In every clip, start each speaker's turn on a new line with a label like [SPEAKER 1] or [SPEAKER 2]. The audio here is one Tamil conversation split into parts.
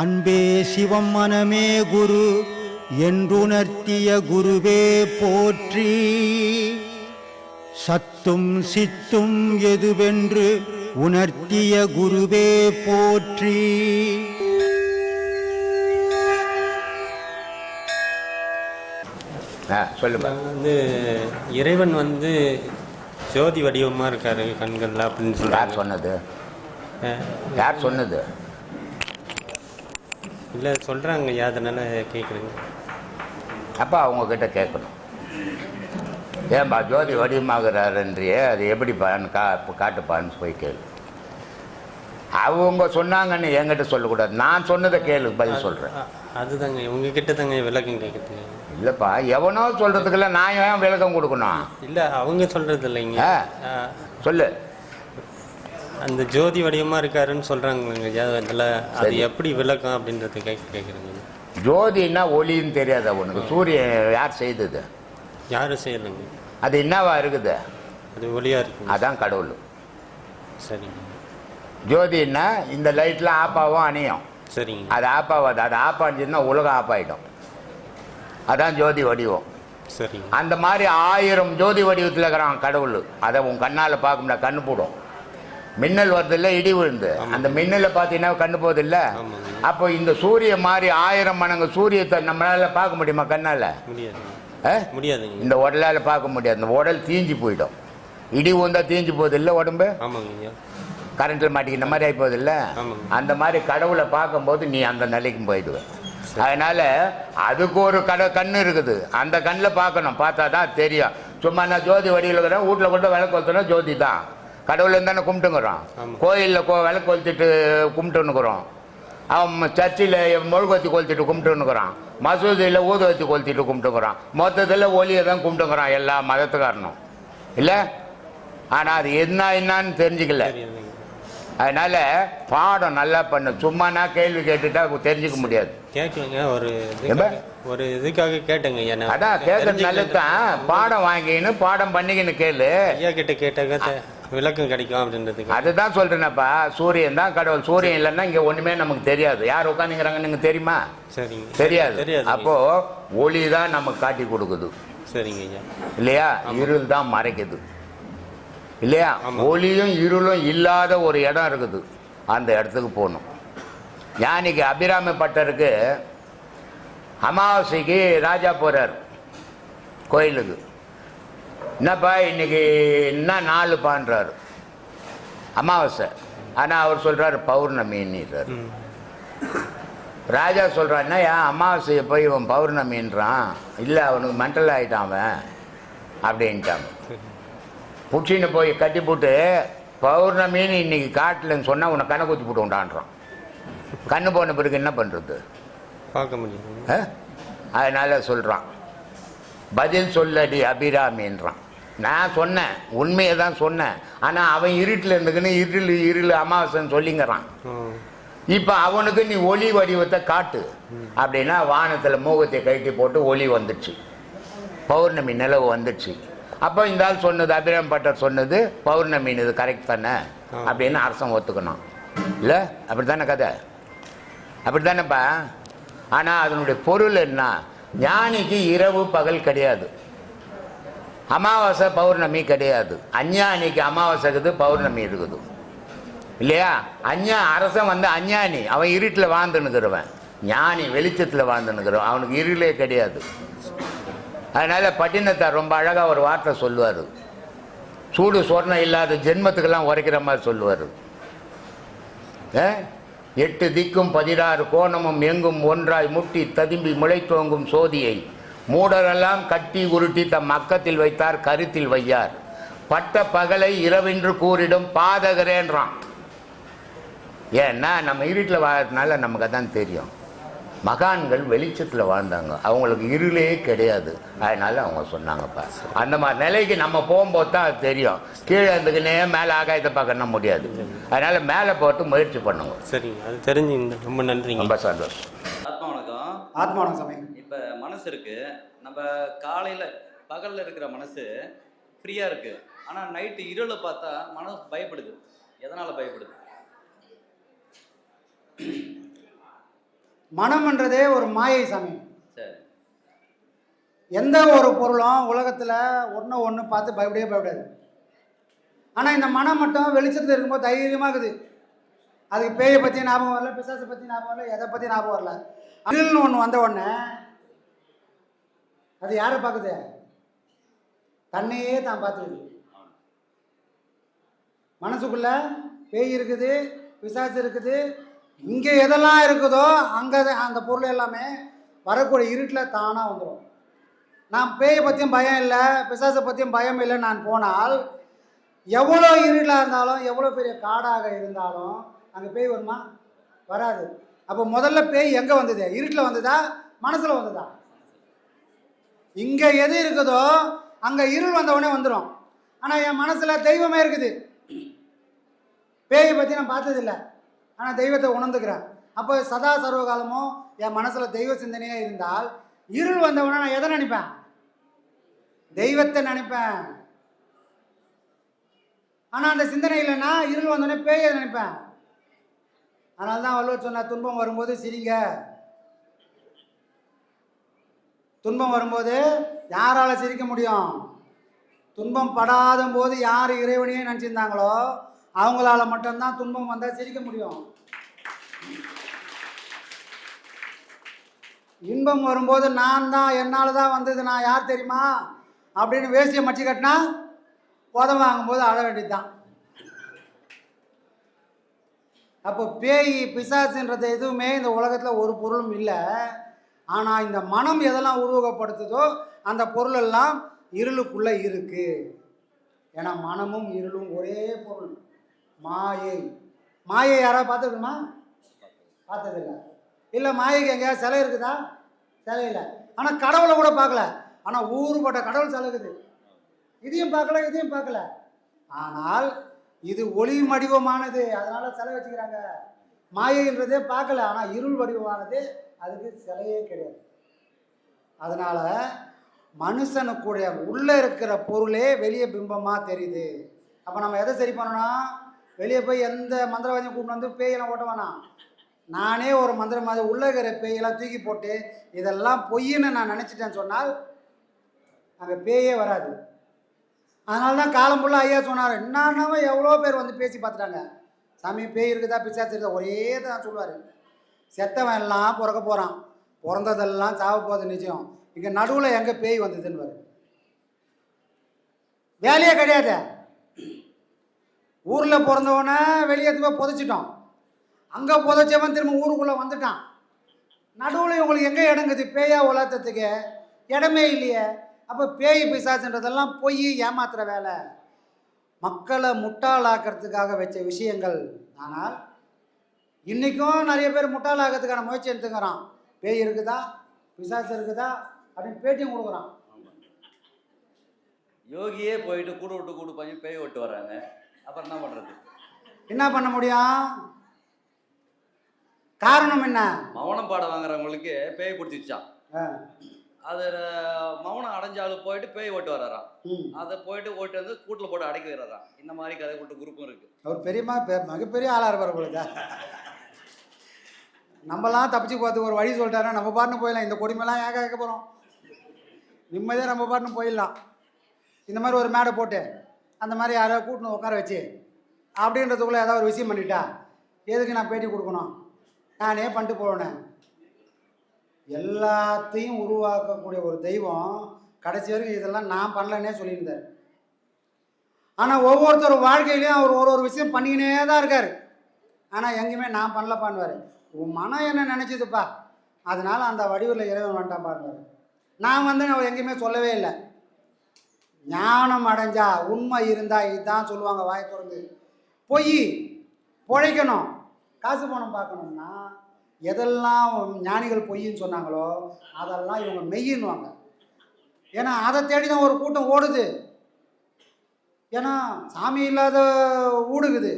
[SPEAKER 1] அன்பே சிவம் மனமே குரு என்றுணர்த்திய குருவே போற்றி. சத்தும் சித்தும் எதுவென்று உணர்த்திய குருவே போற்றி.
[SPEAKER 2] ஆ சொல்லுப்பா
[SPEAKER 3] வந்து இறைவன் வந்து ஜோதி வடிவமாக இருக்காரு கண்கள்ல அப்படின்னு
[SPEAKER 2] யார்
[SPEAKER 3] சொல்கிறாங்க
[SPEAKER 2] சொன்னது? யார் சொன்னது?
[SPEAKER 3] இல்லை சொல்கிறாங்க அதனால கேட்குறேங்க?
[SPEAKER 2] அப்பா அவங்க கிட்ட கேட்கணும். ஏன்பா ஜோதி வடிவமாகிறாருன்றியே அது எப்படிப்பான்னு கா இப்போ காட்டுப்பான்னு போய் கேளு. அவங்க சொன்னாங்கன்னு என்கிட்ட சொல்லக்கூடாது. நான் சொன்னதை கேளு பதில் சொல்கிறேன்
[SPEAKER 3] அதுதாங்க உங்ககிட்ட தாங்க விளக்கம் கேட்குறது.
[SPEAKER 2] இல்லைப்பா எவனோ சொல்கிறதுக்கெல்லாம் நான் ஏன் விளக்கம் கொடுக்கணும்?
[SPEAKER 3] இல்லை அவங்க சொல்கிறது இல்லைங்க
[SPEAKER 2] சொல்லு.
[SPEAKER 3] அந்த ஜோதி வடிவமாக இருக்காருன்னு சொல்கிறாங்க அதில் அது
[SPEAKER 2] சரி.
[SPEAKER 3] எப்படி விளக்கம் அப்படின்றது கேட்க கேட்குறேங்க.
[SPEAKER 2] ஜோதின்னா ஒளின்னு தெரியாதா உனக்கு? சூரியன் யார் செய்தது?
[SPEAKER 3] யாரும் செய்யலைங்க?
[SPEAKER 2] அது என்னவா இருக்குது?
[SPEAKER 3] அது ஒளியாக இருக்குங்க.
[SPEAKER 2] அதான் கடவுள்.
[SPEAKER 3] சரிங்க.
[SPEAKER 2] ஜோதின்னா இந்த லைட்லாம் ஆப்பாவும் அணியும்.
[SPEAKER 3] சரிங்க.
[SPEAKER 2] அது ஆப்பாவாது. அது ஆப்பாஞ்சுன்னா உலகம் ஆப்பாயிடும். அதான் ஜோதி வடிவம்.
[SPEAKER 3] சரிங்க.
[SPEAKER 2] அந்த மாதிரி ஆயிரம் ஜோதி வடிவத்தில் இருக்கிறான் கடவுள். அதை உன் கண்ணால் பார்க்க முடியாது கண்ணு போடும். மின்னல் வருதில்ல இடி விழுந்து. அந்த மின்னலை பார்த்தீங்கன்னா கண்ணு போதில்ல. அப்போ இந்த சூரிய மாதிரி ஆயிரம் மடங்கு சூரியத்தை நம்மளால பார்க்க முடியுமா கண்ணால்?
[SPEAKER 3] முடியாதுங்க.
[SPEAKER 2] இந்த உடலால் பார்க்க முடியாது. இந்த உடல் தீஞ்சு போயிடும். இடி உந்தா தீஞ்சு போகுது இல்லை உடம்பு கரண்ட்டில் மாட்டிக்கிற மாதிரி ஆகி
[SPEAKER 3] ஆமாங்க.
[SPEAKER 2] அந்த மாதிரி கடவுளை பார்க்கும்போது நீ அந்த நிலைக்கு போயிடுவ. அதனால அதுக்கு ஒரு கட கண்ணு இருக்குது. அந்த கண்ணில் பார்க்கணும். பார்த்தா தான் தெரியும். சும்மா நான் ஜோதி வடிவில் இருக்கிறேன். வீட்டில் கொண்டு விளக்கு கொளுத்தனா ஜோதி தான். கடவுள் தானே கும்பிட்டுங்கிறோம். கோயிலில் கோ விளக்கு கொளுத்திட்டு கும்பிட்டுன்னுக்குறோம் அவன் சர்ச்சில் மெழுகுவத்தி கொளுத்திட்டு கும்பிட்டுன்னுக்குறான் மசூதியில் ஊதுவத்தி கொளுத்திட்டு கும்பிட்டுக்கிறான் மொத்தத்தில் ஒளியை தான் கும்பிட்டுக்கிறான் எல்லா மதத்துக்காரனும். இல்லை? ஆனால் அது என்ன என்னன்னு தெரிஞ்சுக்கல. அதனால பாடம் நல்லா பண்ணு. சும்மா நான் கேள்வி கேட்டுட்டா தெரிஞ்சுக்க முடியாது.
[SPEAKER 3] ஒரு ஒரு இதுக்காக கேட்டேங்க
[SPEAKER 2] அதான் கேட்கறது. நல்லது தான் பாடம் வாங்கின்னு பாடம் பண்ணிக்கின்னு கேளு.
[SPEAKER 3] ஐயா கிட்ட கேட்டாக்க த- விளக்கம் கிடைக்கும் அப்படின்றதுக்கு.
[SPEAKER 2] அதுதான் சொல்றேனப்பா. சூரியன் தான் கடவுள். சூரியன் இல்லைன்னா இங்க ஒண்ணுமே நமக்கு தெரியாது. யார் உட்காந்துங்கிறாங்க நீங்க தெரியுமா?
[SPEAKER 3] சரிங்க.
[SPEAKER 2] தெரியாது.
[SPEAKER 3] தெரியாது.
[SPEAKER 2] அப்போ ஒளி தான் நமக்கு காட்டி கொடுக்குது.
[SPEAKER 3] சரிங்க ஐயா.
[SPEAKER 2] இல்லையா? இருள் தான் மறைக்குது. இல்லையா. ஒளியும் இருளும் இல்லாத ஒரு இடம் இருக்குது. அந்த இடத்துக்கு போகணும். ஞானிக்கு அபிராமி பட்டருக்கு அமாவாசைக்கு ராஜா போறார். கோயிலுக்கு. என்னப்பா இன்னைக்கு என்ன நாளுப்பான்றாரு. அமாவாசை. ஆனால் அவர் சொல்றாரு பௌர்ணமின்னுறாரு. ராஜா சொல்கிறான் என்ன ஏன் அமாவாசையை போய் இவன் பௌர்ணமின்றான்? இல்லை அவனுக்கு மென்டல் ஆகிட்டான் அவன். அப்படின்ட்டாங்க
[SPEAKER 3] சரி.
[SPEAKER 2] புச்சின்னு போய் கட்டி போட்டு பௌர்ணமின்னு இன்னைக்கு காட்டலன்னு சொன்னால் உன்னை கண்ணை குத்தி போட்டு உண்டான்றான் கண்ணு போன பிறகு என்ன பண்ணுறது
[SPEAKER 3] பார்க்க முடியும்
[SPEAKER 2] அதனால சொல்கிறான் பதில் சொல்லடி அபிராமின்றான். நான் சொன்னேன் உண்மையை தான் சொன்னேன். ஆனால் அவன் இருட்டில் இருந்துக்குன்னு இருள் இருள் அமாவாசைன்னு சொல்லிங்கிறான். இப்போ அவனுக்கு நீ ஒளி வடிவத்தை காட்டு. அப்படின்னா வானத்தில் மூகத்தை கழட்டி போட்டு ஒளி வந்துடுச்சு. பௌர்ணமி நிலவு வந்துடுச்சு. அப்போ இந்த ஆள் சொன்னது அபிராம் பட்டர் சொன்னது பௌர்ணமி இது கரெக்ட் தானே. அப்படின்னு அரசன் ஒத்துக்கணும். இல்லை? அப்படி தானே கதை? அப்படி தானேப்பா ஆனால் அதனுடைய பொருள் என்ன? ஞானிக்கு இரவு பகல் கிடையாது. அமாவாசை பௌர்ணமி கிடையாது. அஞ்ஞானிக்கு அமாவாசை இருக்குது பௌர்ணமி இருக்குது. இல்லையா? அஞ்ஞா அரசன் வந்து அஞ்ஞானி. அவன் இருட்டில் வாழ்ந்துன்னுக்கிறவன் ஞானி வெளிச்சத்தில் வாழ்ந்துன்னுக்கிறவன் அவனுக்கு இருளே கிடையாது. அதனால் பட்டினத்தார் ரொம்ப அழகாக ஒரு வார்த்தை சொல்லுவார். சூடு சொர்ணம் இல்லாத ஜென்மத்துக்கெல்லாம் உரைக்கிற மாதிரி சொல்லுவார். எட்டு திக்கும் பதினாறு கோணமும் எங்கும் ஒன்றாய் முட்டி ததும்பி முளைத்தோங்கும் சோதியை. மூடரெல்லாம் கட்டி உருட்டி தம் மக்கத்தில் வைத்தார் கருத்தில் வையார். பட்ட பகலை இரவென்று கூறிடும் பாதகரேன்றான். ஏன்னா நம்ம இருட்டில் வாழ்றதுனால நமக்கு அதான் தெரியும். மகான்கள் வெளிச்சத்தில் வாழ்ந்தாங்க. அவங்களுக்கு இருளே கிடையாது. அதனால அவங்க சொன்னாங்கப்பா. அந்த மாதிரி நிலைக்கு நம்ம போகும்போது தான் அது தெரியும். கீழே இருந்துக்குன்னே மேலே ஆகாயத்தை பார்க்கணும் முடியாது. அதனால மேலே போட்டு முயற்சி பண்ணுங்க.
[SPEAKER 3] சரிங்க அது தெரிஞ்சுங்க. ரொம்ப நன்றிங்க.
[SPEAKER 2] ரொம்ப சந்தோஷம்.
[SPEAKER 4] ஆத்மா வணக்கம்
[SPEAKER 1] ஆத்மானம் சாமி.
[SPEAKER 4] இப்போ மனசு இருக்கு. நம்ம காலையில் பகலில் இருக்கிற மனசு ஃப்ரீயாக இருக்கு. ஆனால் நைட்டு இருளை பார்த்தா மனசு பயப்படுது. எதனால் பயப்படுது?
[SPEAKER 1] மனம்ன்றதே ஒரு மாயை சாமி.
[SPEAKER 4] சரி.
[SPEAKER 1] எந்த ஒரு பொருளும் உலகத்தில் ஒன்று ஒன்று பார்த்து பயப்படவே பயப்படாது. ஆனால் இந்த மனம் மட்டும் வெளிச்சத்தில் இருக்கும்போது தைரியமாக இருக்குது அதுக்கு பேயை பற்றி ஞாபகம் வரல பிசாசை பற்றி ஞாபகம் வரல எதை பற்றி ஞாபகம் வரல. அணில்னு ஒன்று வந்த உடனே அது யாரை பார்க்குது? தன்னையே தான் பார்த்துக்குது. மனசுக்குள்ள பேய் இருக்குது பிசாசு இருக்குது இங்கே எதெல்லாம் இருக்குதோ அங்கே அந்த பொருள் எல்லாமே வரக்கூடிய இருட்டில் தானாக வந்துடும் நான் பேயை பற்றியும் பயம் இல்லை பிசாசை பற்றியும் பயம் இல்லை நான் போனால் எவ்வளோ இருளாக இருந்தாலும் எவ்வளோ பெரிய காடாக இருந்தாலும் அங்கே பேய் வருமா? வராது. அப்போ முதல்ல பேய் எங்கே வந்தது? இருட்டில் வந்ததா? மனசில் வந்ததா? இங்கே எது இருக்குதோ அங்கே இருள் வந்த வந்துடும் ஆனால் என் மனசில் தெய்வமே இருக்குது. பேயை பற்றி நான் பார்த்ததில்ல. ஆனால் தெய்வத்தை உணர்ந்துக்கிறேன். அப்போ சதா சர்வகாலமும் என் மனசில் தெய்வ சிந்தனையாக இருந்தால் இருள் வந்த நான் எதை நினைப்பேன்? தெய்வத்தை நினைப்பேன். ஆனால் அந்த சிந்தனை இல்லைன்னா இருள் வந்தோடனே பேயை நினைப்பேன்? அதனால தான் வள்ளுவர் சொன்னார் துன்பம் வரும்போது சிரிங்க. துன்பம் வரும்போது யாரால் சிரிக்க முடியும்? துன்பம் படாத போது யார் இறைவனையே நினச்சிருந்தாங்களோ அவங்களால மட்டும்தான் துன்பம் வந்தால் சிரிக்க முடியும். இன்பம் வரும்போது நான் தான் என்னால் தான் வந்தது நான் யார் தெரியுமா? அப்படின்னு வேஷ்டியை மச்சி கட்டினா உதவ வாங்கும்போது அழ வேண்டியது தான் அப்போ பேய் பிசாசுன்றது எதுவுமே இந்த உலகத்தில் ஒரு பொருளும் இல்லை. ஆனால் இந்த மனம் எதெல்லாம் உருவகப்படுத்துதோ அந்த பொருள் எல்லாம் இருளுக்குள்ளே இருக்குது ஏன்னா மனமும் இருளும் ஒரே பொருள். மாயை. மாயை யாராவது பார்த்துருக்குமா பார்த்ததில்ல. இல்லை மாயைக்கு எங்கேயாவது சிலை இருக்குதா? சிலை இல்லை. ஆனால் கடவுளை கூட பார்க்கல. ஆனால் ஊறுபட்ட கடவுள் சிலை இருக்குது. இதையும் பார்க்கல இதையும் பார்க்கல. ஆனால் இது ஒளி வடிவமானது. அதனால சிலை வச்சுக்கிறாங்க. மாயைன்றதே பார்க்கல. ஆனால் இருள் வடிவமானது. அதுக்கு சிலையே கிடையாது. அதனால மனுஷனுக்குடைய உள்ளே இருக்கிற பொருளே வெளியே பிம்பமாக தெரியுது. அப்போ நம்ம எதை சரி பண்ணணும் வெளியே போய் எந்த மந்திரவாதியும் கூப்பிட்டு வந்து பேயெல்லாம் ஓட்ட வேணாம். நானே ஒரு மந்திரவாதி உள்ளே இருக்கிற பேயெல்லாம் தூக்கி போட்டு இதெல்லாம் பொய்ன்னு நான் நினச்சிட்டேன்னு சொன்னால் அங்கே பேயே வராது. அதனால தான் காலம் ஃபுல்லாக ஐயா சொன்னார். என்னன்னாவே எவ்வளோ பேர் வந்து பேசி பார்த்துட்டாங்க. சாமி பேய் இருக்குதா பிச்சா இருக்குதா ஒரே தான் சொல்லுவார். செத்தவன் எல்லாம் பிறக்க போகிறான் பிறந்ததெல்லாம் சாவ போகுது நிச்சயம். இங்கே நடுவில் எங்கே பேய் வந்ததுன்னு வேலையே கிடையாது. ஊரில் பிறந்தவனை வெளியே போய் புதைச்சிட்டோம். அங்கே புதைச்சவன் திரும்ப ஊருக்குள்ளே வந்துட்டான். நடுவில் இவங்களுக்கு எங்கே இடங்குது? பேயா உலகத்துக்கு. இடமே இல்லையே. அப்போ பேய் பிசாசுன்றதெல்லாம் பொய் ஏமாத்துற வேலை. மக்களை முட்டாளாக்கிறதுக்காக வச்ச விஷயங்கள். ஆனால் இன்றைக்கும் நிறைய பேர் முட்டாளாக்கிறதுக்கான முயற்சி எடுத்துக்கிறான். பேய் இருக்குதா? பிசாசு இருக்குதா? அப்படின்னு பேட்டியும் கொடுக்குறான்.
[SPEAKER 4] யோகியே போயிட்டு கூடு விட்டு கூடு பையன் பேய் விட்டு வர்றாங்க. அப்புறம் என்ன பண்றது?
[SPEAKER 1] என்ன பண்ண முடியும்? காரணம் என்ன?
[SPEAKER 4] மௌனம் பாட வாங்குறவங்களுக்கு பேய் பிடிச்சிச்சான் அது மௌனம் அடைஞ்சாலும் போயிட்டு பேய் ஓட்டு வர்றாராம். அதை போயிட்டு ஓட்டு வந்து கூட்டில் போட்டு அடைக்க வர்றாராம். இந்த மாதிரி கதை கூட்டு குரூப்பும் இருக்கு.
[SPEAKER 1] அவர் பெரியமா மிகப்பெரிய ஆளாக இருப்பார் பொழுது நம்மலாம் தப்பிச்சு போகிறதுக்கு ஒரு வழி சொல்லிட்டாருன்னா நம்ம பாட்டுன்னு போயிடலாம். இந்த கொடிமைலாம் ஏக கேட்க போகிறோம் நிம்மதியாக நம்ம பாட்டுன்னு போயிடலாம். இந்த மாதிரி ஒரு மேடை போட்டு அந்த மாதிரி யாரையோ கூட்டின்னு உட்கார வச்சு அப்படின்றதுக்குள்ளே ஏதாவது ஒரு விஷயம் பண்ணிட்டா எதுக்கு நான் பேட்டி கொடுக்கணும்? நானே பண்ணிட்டு போனேன் எல்லாத்தையும் உருவாக்கக்கூடிய ஒரு தெய்வம் கடைசி வரைக்கும் இதெல்லாம் நான் பண்ணலன்னே சொல்லியிருந்தார். ஆனால் ஒவ்வொருத்தர் வாழ்க்கையிலையும் அவர் ஒரு ஒரு விஷயம் பண்ணிக்கினே தான் இருக்கார். ஆனால் எங்கேயுமே நான் பண்ணல பண்ணுவார் உன் மனம் என்ன நினச்சிதுப்பா? அதனால் அந்த வடிவில் இறைவன் வந்துட்டான் பாடுவார் நான் வந்து அவர் எங்கேயுமே சொல்லவே இல்லை. ஞானம் அடைஞ்சா உண்மை இருந்தா இதுதான் சொல்லுவாங்க வாய் திறந்து. பொய் பொழைக்கணும். காசு பணம் பார்க்கணும்னா எதெல்லாம் ஞானிகள் பொய்ன்னு சொன்னாங்களோ அதெல்லாம் இவங்க மெய்யின்வாங்க ஏன்னா அதை தேடி தான் ஒரு கூட்டம் ஓடுது. ஏன்னா சாமி இல்லாத ஊடுகுது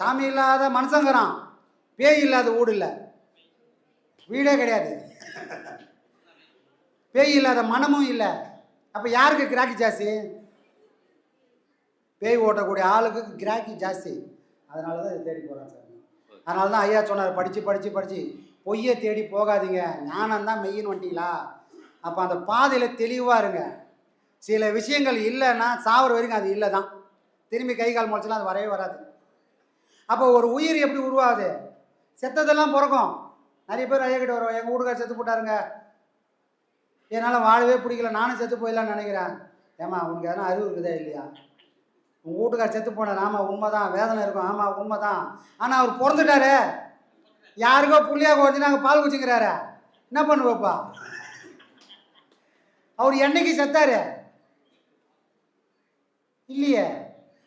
[SPEAKER 1] சாமி இல்லாத மனுஷங்கிறான். பேய் இல்லாத ஊடு இல்லை. வீடே கிடையாது. பேய் இல்லாத மனமும் இல்லை. அப்போ யாருக்கு கிராக்கி ஜாஸ்தி? பேய் ஓட்டக்கூடிய ஆளுக்கு கிராக்கி ஜாஸ்தி. அதனால தான் இதை தேடி போகிறான் சார். அதனால தான் ஐயா சொன்னார் படித்து படித்து படித்து பொய்யை தேடி போகாதீங்க. ஞானம் தான் மெய்யின் வண்டிங்களா அப்போ அந்த பாதையில் தெளிவாக இருங்க. சில விஷயங்கள் இல்லைன்னா சாவர வரைக்கும் அது இல்லை தான். திரும்பி கை கால் முளைச்சலாம் அது வரவே வராது. அப்போ ஒரு உயிர் எப்படி உருவாகுது? செத்ததெல்லாம் பிறக்கும். நிறைய பேர் ஐயா கிட்ட வருவோம் எங்கள் வீட்டுக்கார் செத்து போட்டாருங்க என்னால் வாழவே பிடிக்கல. நானும் செத்து போயிடலாம்னு நினைக்கிறேன். ஏம்மா உனக்கு எதனா அறிவு இருக்குதா இல்லையா? உங்கள் வீட்டுக்கார் செத்து போனார் ஆமாம் உண்மை தான் வேதனை இருக்கும். ஆமாம் உண்மை தான் ஆனால் அவர் பிறந்துட்டாரு. யாருக்கோ புள்ளியாக குறைஞ்சி நாங்கள் பால் குச்சிக்கிறாரு என்ன பண்ணுவோப்பா? அவர் என்னைக்கு செத்தாரு? இல்லையே.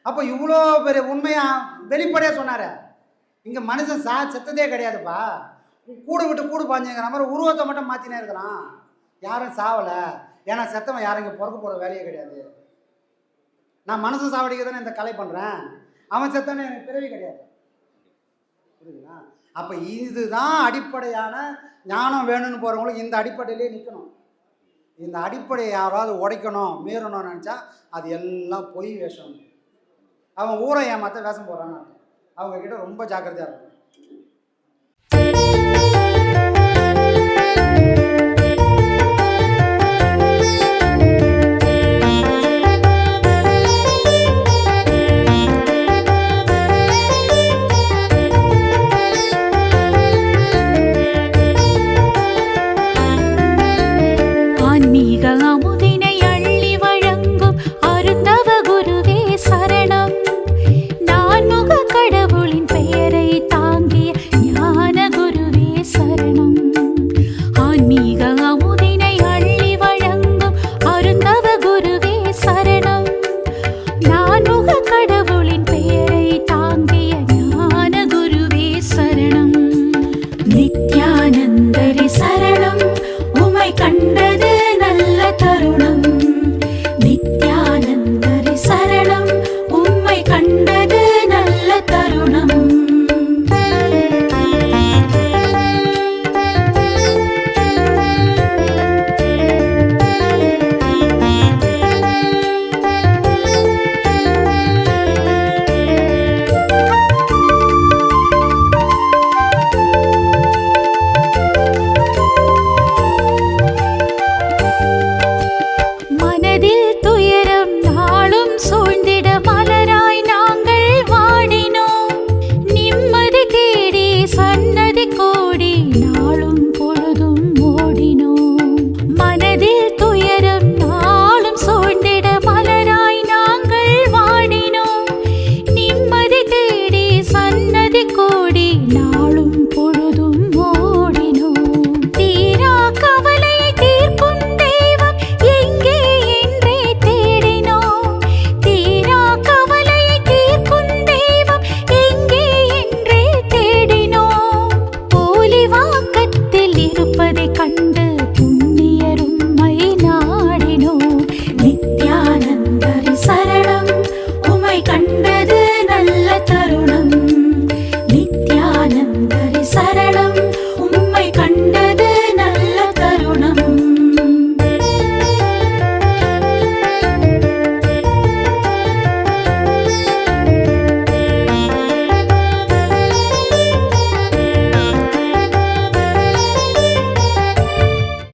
[SPEAKER 1] அப்போ இவ்வளோ பெரிய உண்மையாக வெளிப்படையாக சொன்னார். இங்கே மனுஷன் சா செத்ததே கிடையாதுப்பா. கூடு விட்டு கூடு பாஞ்சுங்கிற மாதிரி உருவத்தை மட்டும் மாற்றினே இருக்கிறான். யாரும் சாவலை. ஏன்னா செத்தவன் யாரும் இங்கே பிறக்க போகிற வேலையே கிடையாது. நான் மனசு சாவடிக்க தானே இந்த கலை பண்ணுறேன் அவன் செத்தானே எனக்கு பிறவி கிடையாது. புரியுதுங்களா? அப்போ இதுதான் அடிப்படையான ஞானம் வேணும்னு போகிறவங்களுக்கு இந்த அடிப்படையிலே நிற்கணும் இந்த அடிப்படையை யாராவது உடைக்கணும் மீறணும்னு நினச்சா அது எல்லாம் பொய் வேஷம். அவன் ஊரை ஏமாற்ற வேஷம் போகிறான்னு அவங்க கிட்ட ரொம்ப ஜாக்கிரதையாக இருக்கும்
[SPEAKER 5] வாடினோம் நிம்மதி தேடி சன்னதி கோடி நாளும்